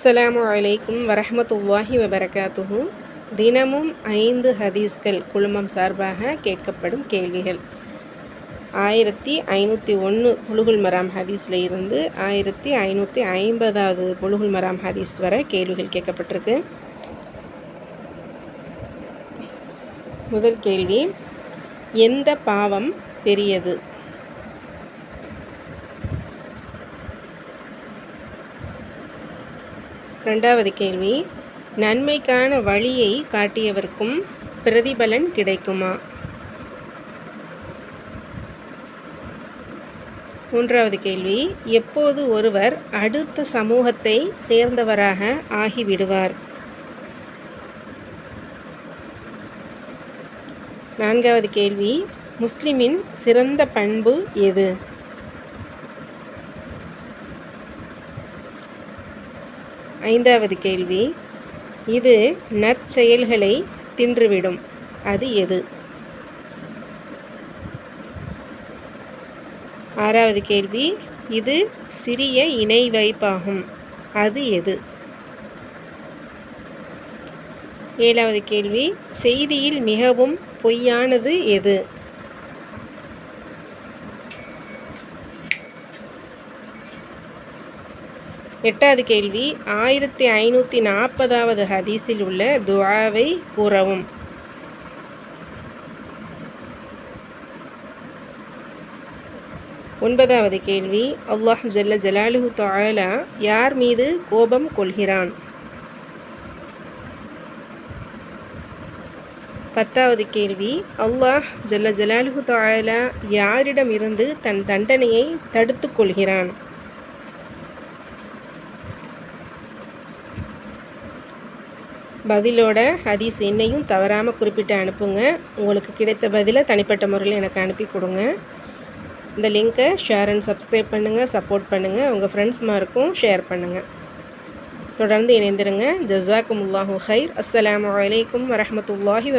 அஸ்ஸலாமு அலைக்கும் வரஹமத்துல்லாஹி வபரகாத்துஹும் தினமும் ஐந்து ஹதீஸ்கள் குழுமம் சார்பாக கேட்கப்படும் கேள்விகள். ஆயிரத்தி ஐநூற்றி ஒன்று புலுகுல் மராம் ஹதீஸில் இருந்து ஆயிரத்தி ஐநூற்றி ஐம்பதாவது புலுகுல் மராம் ஹதீஸ் வரை கேள்விகள் கேட்கப்பட்டிருக்கு. முதல் கேள்வி எந்த பாவம் பெரியது? ரெண்டாவது கேள்வி நன்மைக்கான வழியை காட்டியவர்க்கும் பிரதிபலன் கிடைக்குமா? மூன்றாவது கேள்வி எப்போது ஒருவர் அடுத்த சமூகத்தை சேர்ந்தவராக ஆகிவிடுவார்? நான்காவது கேள்வி முஸ்லிமின் சிறந்த பண்பு எது? ஐந்தாவது கேள்வி. இது நற்செயல்களை தின்றுவிடும். அது எது? ஆறாவது கேள்வி. இது சிறிய இணை வைப்பாகும். அது எது? ஏழாவது கேள்வி. செய்தியில் மிகவும் பொய்யானது எது? எட்டாவது கேள்வி ஆயிரத்தி ஐநூற்றி நாற்பதாவது ஹதீஸில் உள்ள துவாவை கூறவும். ஒன்பதாவது கேள்வி அல்லாஹ் ஜல்ல ஜலாலுஹு தாலா யார் மீது கோபம் கொள்கிறான்? பத்தாவது கேள்வி அல்லாஹ் ஜல்ல ஜலாலுஹு தாலா யாரிடமிருந்து தன் தண்டனையை தடுத்து கொள்கிறான்? பதிலோட ஹதீஸ் என்னையும் தவறாமல் குறிப்பிட்டு அனுப்புங்க. உங்களுக்கு கிடைத்த பதிலை தனிப்பட்ட முறையில் எனக்கு அனுப்பி கொடுங்க. இந்த லிங்க்கை ஷேர் அண்ட் சப்ஸ்கிரைப் பண்ணுங்கள் சப்போர்ட் பண்ணுங்கள் உங்கள் ஃப்ரெண்ட்ஸ்மாருக்கும் ஷேர் பண்ணுங்கள் தொடர்ந்து இணைந்திருங்க. ஜசாக்குமுல்லாஹு ஹைர் அஸ்லாம் வலைக்கம் வரமத்துல்லாஹி